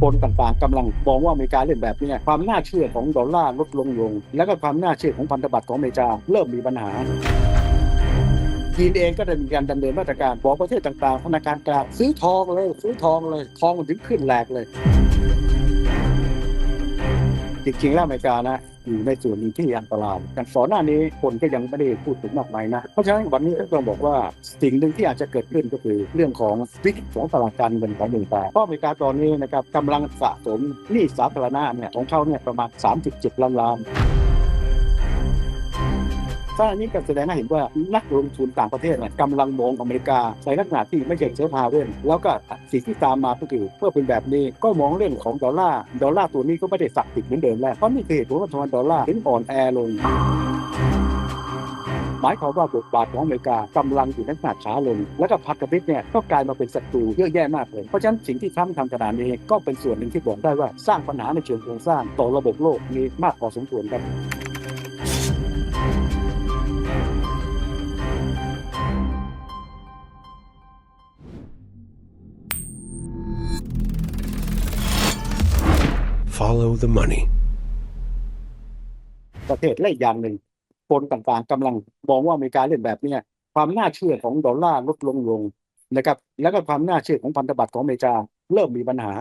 คนต่างๆกำลังมองว่าอเมริกาเล่นแบบนี้ความน่าเชื่อของดอลลาร์ลดลงลง และก็ความน่าเชื่อของพันธบัตรของอเมริกาเริ่มมีปัญหาจีนเองก็ได้มีการดำเนินมาตรการบอกประเทศต่างๆธนาคารกลางซื้อทองเลยซื้อทองเลยทองมันถึงขึ้นแหลกเลย จริงๆแล้วอเมริกานะอยู่ในส่วนหนึ่งที่อันตรายแต่ก่อนหน้านี้คนก็ยังไม่ได้พูดถึงมากมายนะ เพราะฉะนั้นวันนี้ก็ต้องบอกว่าสิ่งหนึ่งที่อาจจะเกิดขึ้นก็คือเรื่องของวิกฤตของตลาดการเงินของอเมริกาเพราะอเมริกาตอนนี้นะครับกำลังสะสมหนี้สาธารณะเนี่ยของเขาเนี่ยประมาณ 37 ล้านล้าน ถ้าอันนี้ก็แสดงให้เห็นว่านักลงทุนต่างประเทศกำลังมองอเมริกาในลักษณะที่ไม่ใช่เชื้อพาเว่นแล้วก็สิ่งที่ตามมาก็คือเพื่อเป็นแบบนี้ก็มองเรื่องของดอลลาร์ดอลลาร์ตัวนี้ก็ไม่ได้สักติดเหมือนเดิมแล้วเพราะนี่คือเหตุผลว่าทำไมดอลลาร์ถึงอ่อนแอลงหมายความว่าบทบาทของอเมริกากำลังอยู่ในลักษณะช้าลง แล้วก็พันธมิตรเนี่ยก็กลายมาเป็นศัตรูเยอะแยะมากเลย เพราะฉะนั้นสิ่งที่ทรัมป์ทำขนาดนี้ก็เป็นส่วนหนึ่งที่บอกได้ว่าสร้างปัญหาในเชิงโครงสร้างต่อระบบโลกมีมากพอสมควรครับ Follow the money. ประเทศและอีกอย่างหนึ่งคนต่างๆกำลังมองว่าอเมริกาเล่นแบบเนี้ยความน่าเชื่อของดอลลาร์ลดลงลงนะครับ แล้วก็ความน่าเชื่อของพันธบัตรของอเมริกาเริ่มมีปัญหา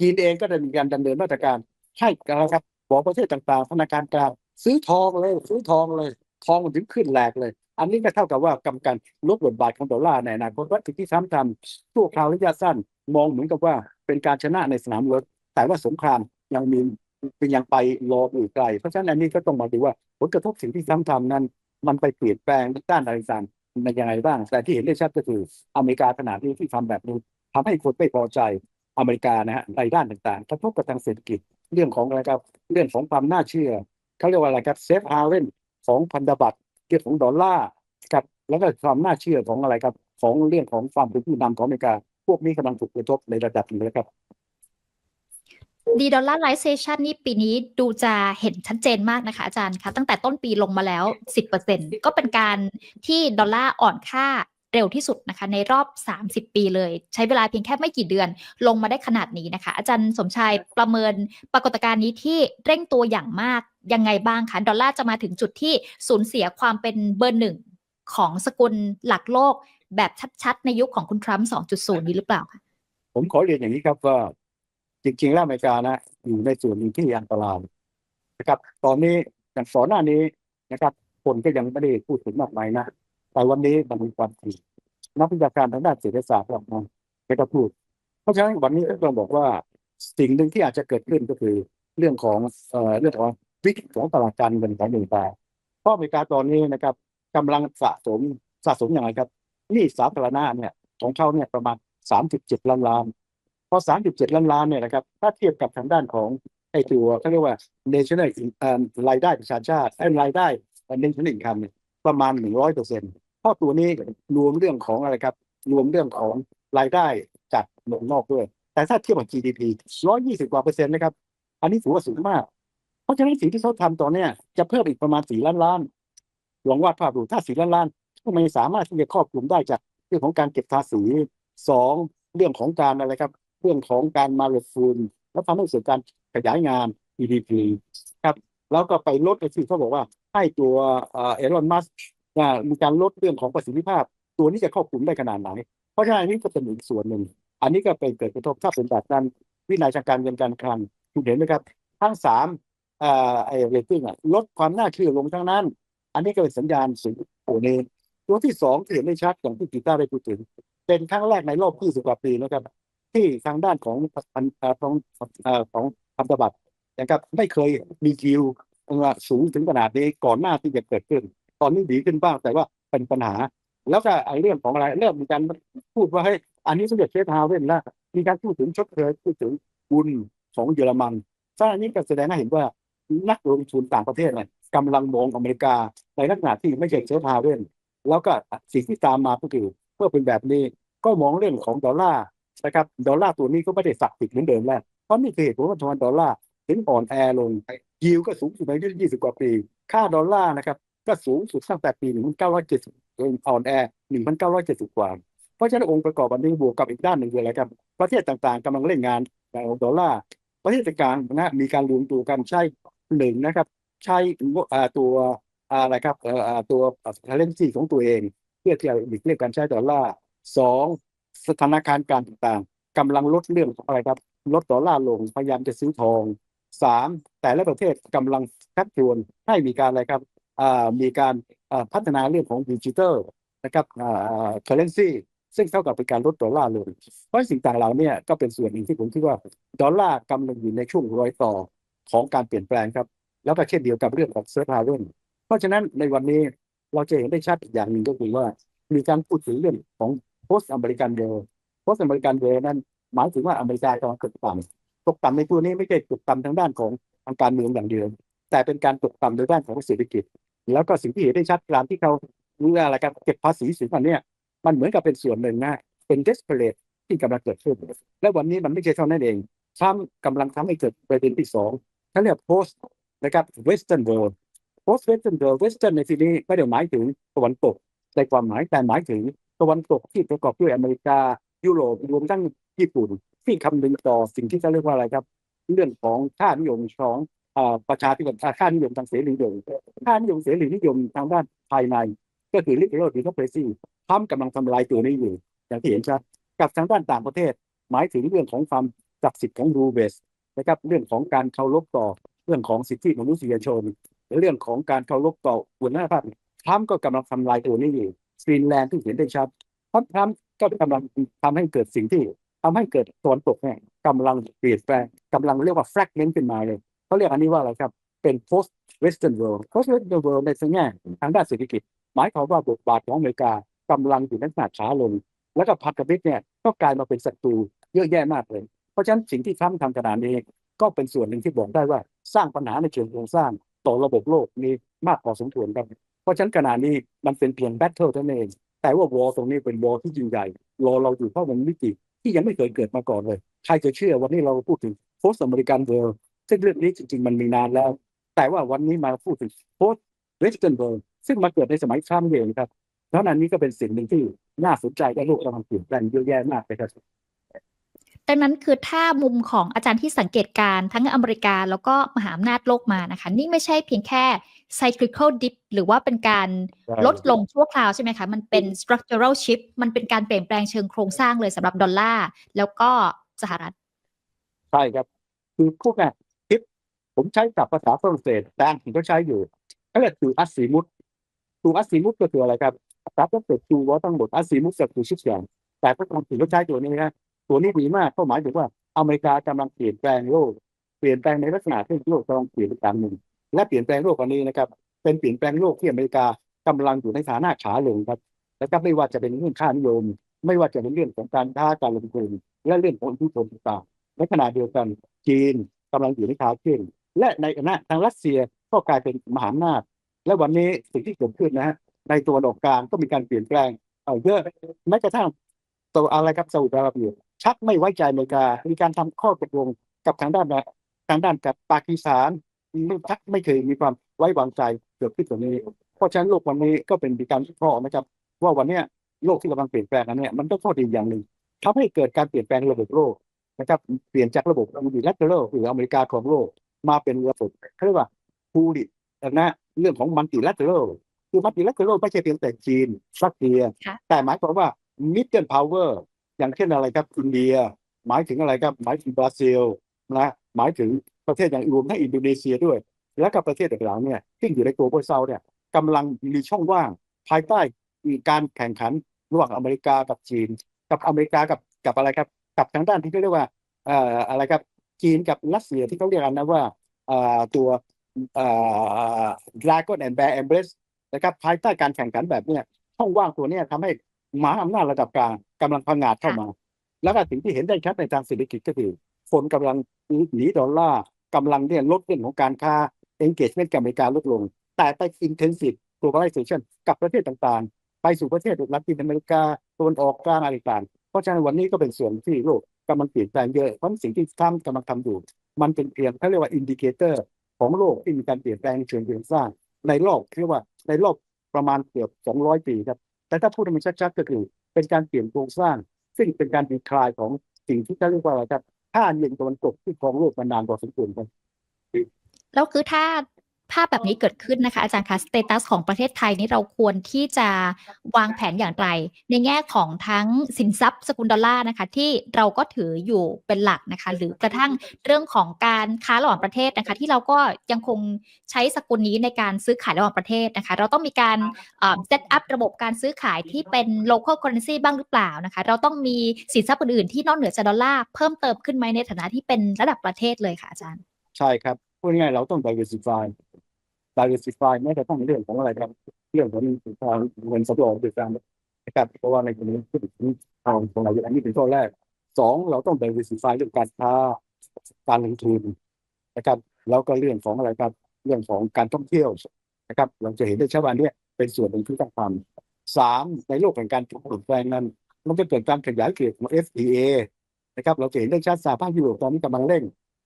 จีนเองก็ได้มีการดำเนินมาตรการให้นะครับบอกประเทศต่างๆธนาคารกลางซื้อทองเลยซื้อทองเลย ทองมันถึงขึ้นแหลกเลย อันนี้ก็เท่ากับว่ากำกันลดบทบาทของดอลลาร์ในอนาคตว่าสิ่งที่ทรัมป์ทำชั่วคราวระยะสั้น มองเหมือนกับว่าเป็นการชนะในสนามรบแต่ว่าสงคราม ยังมีเป็นยังไปรออยู่ไกล เพราะฉะนั้นอันนี้ก็ต้องมาดูว่าผลกระทบสิ่งที่ซ้ำทำนั้น มันไปเปลี่ยนแปลงด้านอะไรต่างๆในยังไงบ้าง แต่ที่เห็นได้ชัดก็คืออเมริกาขนาดนี้ที่ทำแบบนี้ทำให้คนไม่พอใจอเมริกานะฮะในด้านต่างๆกระทบกับทางเศรษฐกิจเรื่องของอะไรครับเรื่องของความน่าเชื่อเขาเรียกว่าอะไรครับเซฟฮาเวนของพันธบัตรเรื่องของดอลลาร์ครับแล้วก็ความน่าเชื่อของอะไรครับ ของเรื่องของความเป็นผู้นำของอเมริกา พวกนี้กำลังถูกกระทบในระดับหนึงนะครับ ดีดอลลาร์ไลเซชันนี่ปีนี้ดูจะเห็นชัดเจนมากนะคะอาจารย์คะตั้งแต่ต้นปีลงมาแล้ว 10%ก็เป็นการที่ดอลลาร์อ่อนค่าเร็วที่สุดนะคะ ในรอบ 30 ปีเลย ใช้เวลาเพียงแค่ไม่กี่เดือนลงมาได้ขนาดนี้นะคะ อาจารย์สมชายประเมินปรากฏการณ์นี้ที่เร่งตัวอย่างมากยังไงบ้างคะดอลลาร์จะมาถึงจุดที่สูญเสียความเป็นเบอร์หนึ่งของสกุลหลักโลกแบบชัดๆ ในยุคของคุณทรัมป์ 2.0 นี้หรือเปล่าคะผมขอเรียนอย่างนี้ครับว่า จริงๆแล้วอเมริกานะอยู่ในส่วนหนึ่งที่อันตรายนะครับ ตอนนี้อย่างก่อนหน้านี้นะครับ คนก็ยังไม่ได้พูดถึงมากมายนะแต่วันนี้มันมีความจริงนักวิชาการทางด้านเศรษฐศาสตร์ออกมาไม่ก็พูด เพราะฉะนั้นวันนี้ก็ต้องบอกว่าสิ่งหนึ่งที่อาจจะเกิดขึ้นก็คือเรื่องของเอ่อเรื่องของวิกฤตของตลาดการเงินของอเมริกาเพราะอเมริกาตอนนี้นะครับกำลังสะสมสะสมอย่างไรครับหนี้สาธารณะเนี่ยของเขาเนี่ยประมาณ 37 ล้านล้าน พอ 37 ล้านล้านเนี่ยนะครับถ้าเทียบกับทางด้านของไอ้ตัวเขาเรียกว่า national in- เอ่อรายได้ประชาชาติไอ้รายได้ national income เนี่ยประมาณ 100เปอร์เซ็นต์เพราะตัวนี้รวมเรื่องของอะไรครับ รวมเรื่องของรายได้จากเมืองนอกด้วย แต่ถ้าเทียบกับ GDP 120 กว่าเปอร์เซ็นต์นะครับ อันนี้ถือว่าสูงมาก เพราะฉะนั้นสิ่งที่เขาทำตอนนี้จะเพิ่มอีกประมาณ 4 ล้านล้านลองวาดภาพดูถ้า 4 ล้านล้านก็ไม่สามารถที่จะครอบคลุมได้จากเรื่องของการเก็บภาษีสองเรื่องของการอะไรครับ เรื่องของการมาลดฝุ่นแล้วทำให้เกิดการขยายงาน GDP ครับแล้วก็ไปลดไอ้ที่เขาบอกว่าให้ตัวเอรอนมัสมีการลดเรื่องของประสิทธิภาพ ตัวนี้จะครอบคลุมได้ขนาดไหน เพราะฉะนั้นนนี้ก็เป็นอีกส่วนหนึ่ง อันนี้ก็เป็นเกิดกระทบถ้าเป็นแบบนั้นวินัยทางการเงินการคลังคุณเห็นไหมครับ ทั้งสามไอ้เรตติ้งลดความน่าเชื่อลงทั้งนั้น อันนี้ก็เป็นสัญญาณสูงโอเนตัวที่สองที่เห็นได้ชัดอย่างที่กีตาร์ได้พูดถึง เป็นครั้งแรกในรอบ20กว่าปีนะครับ ที่ทางด้านของพันของของพันธบัตรนะครับไม่เคยมีคิวสูงถึงขนาดนี้ก่อนหน้าที่จะเกิดขึ้น ตอนนี้ดีขึ้นบ้างแต่ว่าเป็นปัญหา แล้วก็ไอ้เรื่องของอะไรเริ่มมีการพูดว่าให้ยอันนี้สมเด็จเชฟฮาเว่นแล้วมีการพูดถึงชดเชยพูดถึงบุญของเยอรมันซึ่งอันนี้ก็แสดงให้เห็นว่านักลงทุนต่างประเทศเนี่ยกำลังมองอเมริกาในลักษณะที่ไม่ใช่เชฟฮาเว่นแล้วก็สิ่งที่ตามมาก็คือเพื่อเป็นแบบนี้ก็มองเรื่องของดอลลาร์ นะครับดอลลาร์ตัวนี้ก็ไม่ได้สักติดเหมือนเดิมแล้ว เพราะนี่คือเหตุผลว่าทำไมดอลลาร์ถึงอ่อนแอลงยิวก็สูงสุดในรอบ20 กว่าปี ค่าดอลลาร์นะครับก็สูงสุดตั้งแต่ปี 1970จนอ่อนแอ 1,970 กว่า เพราะฉะนั้นองค์ประกอบอันนี้บวกกับอีกด้านหนึ่งคืออะไรครับ ประเทศต่างๆกำลังเล่นงานดอลลาร์ประเทศต่างๆนะมีการรวมตัวกันใช้หนึ่งนะครับ ใช้ตัวอะไรครับเอ่อตัวเลนซีของตัวเอง เพื่อที่จะหลีกเลี่ยงการใช้ดอลลาร์สอง สถานการณ์การต่างๆกำลังลดเรื่องของอะไรครับ ลดดอลลาร์ลงพยายามจะซื้อทองสามแต่ละประเทศกำลังชักชวนให้มีการอะไรครับอ่ามีการอ่าพัฒนาเรื่องของดิจิทัลนะครับอ่า currency ซึ่งเท่ากับเป็นการลดดอลลาร์ลงเพราะสิ่งต่างเหล่านี้ก็เป็นส่วนหนึ่งที่ผมคิดว่าดอลลาร์กำลังอยู่ในช่วงรอยต่อของการเปลี่ยนแปลงครับ แล้วก็เช่นเดียวกับเรื่องของเซิร์ฟฮาเวนเพราะฉะนั้นในวันนี้เราจะเห็นได้ชัดอีกอย่างหนึ่งก็คือว่า มีการพูดถึงเรื่องของ post American War post American War นั้น หมายถึงว่าอเมริกากำลังตกต่ำตกต่ำในตัวนี้ไม่ใช่ตกต่ำทางด้านของทางการเมืองอย่างเดียว แต่เป็นการตกต่ำในด้านของเศรษฐกิจ แล้วก็สิ่งที่เห็นได้ชัดการที่เขารู้อะไรกันเก็บภาษีสูงกว่านี้มันเหมือนกับเป็นส่วนหนึ่งนะเป็น desperate ที่กำลังเกิดขึ้น และวันนี้มันไม่ใช่เท่านั้นเองทรัมป์กำลังทำให้เกิดประเด็นที่สองเขาเรียก post นะครับ western world post western world western ในที่นี้ไม่ได้หมายถึงตะวันตกในความหมายแต่หมายถึง ตะวันตกที่ประกอบด้วยอเมริกา ยุโรปรวมทั้งญี่ปุ่น ที่คำนึงต่อสิ่งที่เขาเรียกว่าอะไรครับ เรื่องของค่านิยมของอประชาธิปไตยค่านิยมทางเสรีนิยมค่านิยมเสรีนิยมทางด้านภายใน ก็คือ liberal democracy ทรัมกำลังทำลายตัวนี้อยู่อย่างที่เห็นชัดกับทางด้านต่างประเทศ หมายถึงเรื่องของความศักดิ์สิทธิ์ของรูเบสนะครับเรื่องของการเคารพต่อเรื่องของสิทธิมนุษยชน เรื่องของการเคารพต่อหัวหน้าภาพทรัมป์ก็กำลังทำลายตัวนี้อยู่ ฟรีนแลนด์ที่เห็นได้ชัดเพราะทรัมป์ก็กำลังทำให้เกิดสิ่งที่ทำให้เกิดตวนตกเนี่ยกำลังเปลี่ยนแปลงกำลังเรียกว่า fragment ขึ้นมาเลยเขาเรียกอันนี้ว่าอะไรครับ เป็น post western world post western world ในแง่ทางด้านเศรษฐกิจ หมายความว่าบทบาทของอเมริกากำลังอยู่ในขนาดช้าลง แล้วก็พันธมิตรเนี่ยก็กลายมาเป็นศัตรูเยอะแยะมากเลย เพราะฉะนั้นสิ่งที่ทรัมป์ทำขนาดนี้ก็เป็นส่วนหนึ่งที่บอกได้ว่าสร้างปัญหาในเชิงโครงสร้างต่อระบบโลกมีมากพอสมควรครับ เพราะฉะนั้นขนาดนี้มันเป็นเพียงแบทเทิลเท่านั้นเอง แต่ว่าวอตรงนี้เป็นวอที่ยิ่งใหญ่รอเราอยู่เพราะมันมิติที่ยังไม่เคยเกิดมาก่อนเลย ใครจะเชื่อวันนี้เราพูดถึง post American world ซึ่งเรื่องนี้จริง ๆ มันมีนานแล้ว แต่ว่าวันนี้มาพูดถึง post Western world ซึ่งมาเกิดในสมัยทรัมป์เองครับแล้วนั้นนี้ก็เป็นสิ่งหนึ่งที่น่าสนใจและโลกกำลังเปลี่ยนแปลงเยอะแยะมากเลยครับดังนั้นคือถ้ามุมของอาจารย์ที่สังเกตการทั้งอเมริกาแล้วก็มหาอำนาจโลกมานะคะ นี่ไม่ใช่เพียงแค่ cyclical dip หรือว่าเป็นการใช่ลดลงชั่วคราวใช่ไหมคะ มันเป็น structural shift มันเป็นการเปลี่ยนแปลงเชิงโครงสร้างเลยสำหรับดอลลาร์แล้วก็สหรัฐ ใช่ครับ คือพวกเนี่ยทิปผมใช้กับภาษาฝรั่งเศสแต่อังกฤษก็ใช้อยู่ก็เรียกตูอัสซีมุตตูอัสซีมุตก็คืออะไรครับภาษาฝรั่งเศสตูว่าทั้งหมดอัสซีมุตก็คือชิดอย่างแต่ภาษาอังกฤษก็ใช้ตัวนี้นะตัวนี้ดีมากก็หมายถึงว่าอเมริกากำลังเปลี่ยนแปลงโลกเปลี่ยนแปลงในลักษณะที่โลกกำลังเปลี่ยนไปตามหนึ่ง และเปลี่ยนแปลงโลกอันนี้นะครับ เป็นเปลี่ยนแปลงโลกที่อเมริกากำลังอยู่ในฐานะขาลงครับแล้วก็ไม่ว่าจะเป็นเรื่องค่านิยม ไม่ว่าจะเป็นเรื่องของการค้าการลงทุนและเรื่องของอิทธิพลต่างๆในขณะเดียวกันจีนกำลังอยู่ในขาขึ้นและในขณะทางรัสเซียก็กลายเป็นมหาอำนาจ และวันนี้สิ่งที่เกิดขึ้นนะฮะในตัวออกกลางก็มีการเปลี่ยนแปลงเอาเยอะแม้กระทั่งตัวอะไรครับซาอุดิอาระเบียชักไม่ไว้ใจอเมริกา มีการทำข้อตกลงกับทางด้านนะทางด้านกับปากีสถาน ไม่ชักไม่เคยมีความไว้วางใจเกิดขึ้นตรงนี้ เพราะฉะนั้นโลกวันนี้ก็เป็นมีการวิเคราะห์นะครับ ว่าวันเนี้ยโลกที่กำลังเปลี่ยนแปลงอันเนี้ยมันต้องข้อดีอย่างหนึ่งทำให้เกิดการเปลี่ยนแปลงระบบโลกนะครับเปลี่ยนจากระบบยูนิลัตเตอร์หรืออเมริกาของโลกมาเป็นระบบเขาเรียกว่าพูลินะเรื่องของมันติลัตเตอร์คือมันติลัตเตอร์ไม่ใช่เพียงแต่จีนรัสเซียค่ะแต่หมายความว่ามิดเดิลพาวเวอร์อย่างเช่นอะไรครับอินเดีย หมายถึงอะไรครับหมายถึงบราซิลนะหมายถึง ประเทศอย่างรวมทั้งอินโดนีเซียด้วย และกับประเทศต่างๆเนี่ยที่อยู่ในตัวโบเซาเนี่ยกำลังมีช่องว่างภายใต้มีการแข่งขันระหว่างอเมริกากับจีน กับอเมริกากับกับอะไรครับ กับทางด้านที่เขาเรียกว่าเอ่ออะไรครับจีนกับรัสเซียที่เขาเรียกกันนะว่าเอ่อตัวเอ่อ Dragon and Bear Embrace นะครับภายใต้การแข่งขันแบบเนี้ยช่องว่างตัวเนี้ยทำให้มหาอำนาจระดับกลางกำลังพังงาดเข้ามา แล้วก็สิ่งที่เห็นได้ชัดในทางเศรษฐกิจก็คือคนกำลัง หนีดอลลาร์กำลังเนี่ยลดเรื่องของการค้า engagement กับอเมริกาลดลง แต่ไป intensive globalization กับประเทศต่างๆ ไปสู่ประเทศลัตินอเมริกาตะวันออกกลางอะไรต่างเพราะฉะนั้นวันนี้ก็เป็นส่วนที่โลกกำลังเปลี่ยนแปลงเยอะเพราะสิ่งที่ทรัมป์กำลังทำอยู่ มันเป็นเพียงเขาเรียกว่าอินดิเคเตอร์ของโลกที่มีการเปลี่ยนแปลงเชิงโครงสร้าง ในรอบเรียกว่าในรอบประมาณเกือบ200 ปีครับแต่ถ้าพูดให้มันชัดๆก็คือเป็นการเปลี่ยนโครงสร้าง ซึ่งเป็นการดีคลายของสิ่งที่เขาเรียกว่าอะไรครับ ค่าเงินตะวันตกที่ครองโลกมานานพอสมควรครับแล้วคือถ้า ภาพแบบนี้เกิดขึ้นนะคะอาจารย์คะสเตตัสของประเทศไทยนี่เราควรที่จะวางแผนอย่างไร ในแง่ของทั้งสินทรัพย์สกุลดอลลาร์นะคะ ที่เราก็ถืออยู่เป็นหลักนะคะ หรือกระทั่งเรื่องของการค้าระหว่างประเทศนะคะ ที่เราก็ยังคงใช้สกุลนี้ในการซื้อขายระหว่างประเทศนะคะ เราต้องมีการเซตอัพระบบการซื้อขายที่เป็น local currency บ้างหรือเปล่านะคะ เราต้องมีสินทรัพย์อื่นๆที่นอกเหนือจากดอลลาร์เพิ่มเติมขึ้นไหมในฐานะที่เป็นระดับประเทศเลยค่ะอาจารย์ ใช่ครับพูดง่ายเราต้อง diversify diversify ไม่แต่ต้องเรื่องของอะไรครับ เรื่องของทางเงินสำรองหรือการนะครับ เพราะว่าในกรณีที่ทางของเราอันนี้เป็นข้อแรกสองเราต้อง diversify เรื่องการค้าการลงทุนนะครับ แล้วก็เรื่องของอะไรครับเรื่องของการท่องเที่ยวนะครับ เราจะเห็นได้ชัดว่านเนี้ยเป็นส่วนหนึ่งที่ต้องทำสามในโลกแห่งการเปลี่ยนแปลงนั้นมันจะเกิดการขยายเขตของ FTA นะครับ เราจะเห็นได้ชัดสหภาพยุโรปตอนนี้กำลังเร่ง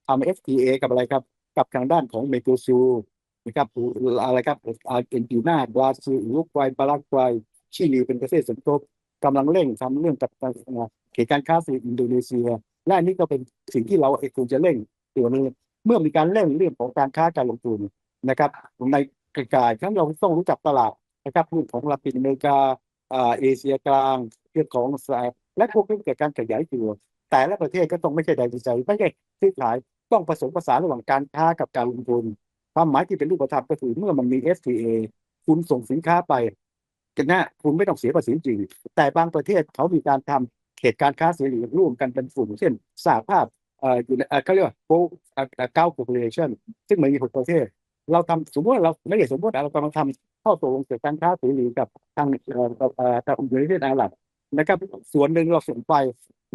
ทำ FTA กับอะไรครับ กับทางด้านของเมโกซู นะครับอะไรครับอาร์เจนตินาบราซิลอุรุกวัยปารากวัยชิลีเป็นประเทศสมทบกำลังเร่งทำเรื่องกับเขตการค้าสู่อินโดนีเซีย และอันนี้ก็เป็นสิ่งที่เราเองควรจะเร่งตัวนี้เมื่อมีการเร่งเรื่องของการค้าการลงทุนนะครับในไกลๆครั้งเราต้องรู้จักตลาดนะครับเรื่องของลาตินอเมริกาเอเชียกลางเรื่องของสายและพวกนี้เกิดการขยายตัวแต่ละประเทศก็ต้องไม่ใช่ใดใจไม่ใช่ซื้อขายต้องผสมผสานระหว่างการค้ากับการลงทุน ความหมายที่เป็นรูปธรรมก็คือเมื่อมันมี FTA คุณส่งสินค้าไปกันนะคุณไม่ต้องเสียภาษีจริง แต่บางประเทศเขามีการทำเขตการค้าเสรีร่วมกันเป็นกลุ่มเช่นสหภาพอ่อยู่ในเขาเรียกว่าโเก้าโคเปอเรชันซึ่งมันมีหกประเทศ เราทำสมมติเราไม่ได้สมมติเรากำลังทำข้อตกลงเกี่ยวกับการค้าเสรีกับทางเอ่อเอ่อทางอุประเทศอาหรับนะครับ ส่วนหนึ่งเราส่งไป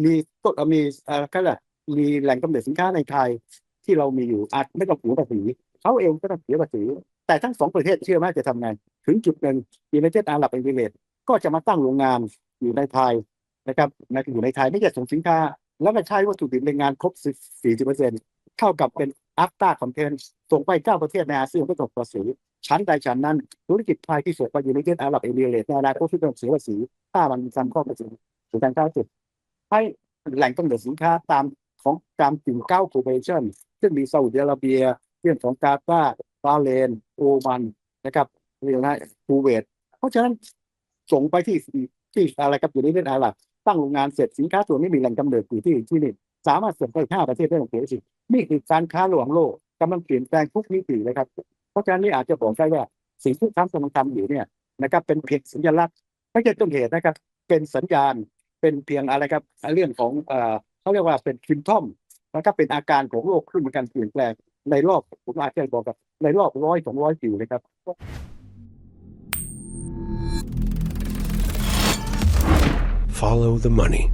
มีต้นมีเอ่อก็แหละมีแหล่งกำเนิดสินค้าในไทยที่เรามีอยู่อาจไม่ต้องเสียภาษี เขาเองก็ต้องเสียภาษีแต่ทั้งสองประเทศเชื่อไหมจะทำไง ถึงจุดหนึ่งยูไนเต็ดอาหรับเอมิเรตส์ก็จะมาตั้งโรงงานอยู่ในไทยนะครับในอยู่ในไทยไม่ใช่ส่งสินค้า แล้วมาใช้วัตถุดิบในงานครบ 40เปอร์เซ็นต์เท่ากับเป็นอัฟตาคอนเทนส่งไป9ประเทศในอาเซียนก็ตกภาษีชั้นใดชั้นนั้น ธุรกิจไทยที่ส่งไปยูไนเต็ดอาหรับเอมิเรตส์ในอนาคตที่ต้องเสียภาษีถ้ามันทำข้อภาษีถึงการค้าจุดให้แหล่งกำเนิดสินค้าตามของตามกลุ่มเก้าโคเปอเรชั่นซึ่งมีซาอุดิอาระเบีย เรื่องของกาตาร์บาเรนโอมันนะครับเรื่องนะคูเวต เพราะฉะนั้นส่งไปที่ที่อะไรครับอยู่ในเรื่องอาหรับตั้งโรงงานเสร็จสินค้าตัวนี้มีแหล่งกำเนิดอยู่ที่ที่นี่สามารถส่งไปห้าประเทศได้อย่างเสียสินี่คือการค้าระหว่างโลกกำลังเปลี่ยนแปลงทุกมิติเลยครับ เพราะฉะนั้นนี่อาจจะบอกได้ว่าสิ่งที่ทรัมกำลังทำอยู่เนี่ยนะครับเป็นเพียงสัญลักษณ์ไม่ใช่ต้นเหตุนะครับ เป็นสัญญาณเป็นเพียงอะไรครับเรื่องของเอ่อเขาเรียกว่าเป็นซิมทอมแล้วก็เป็นอาการของโรคขึ้นมีการเปลี่ยนแปลง ในรอบผมอาจจะบอกกับในรอบร้อยสองร้อยสิวเลยครับ Follow the money.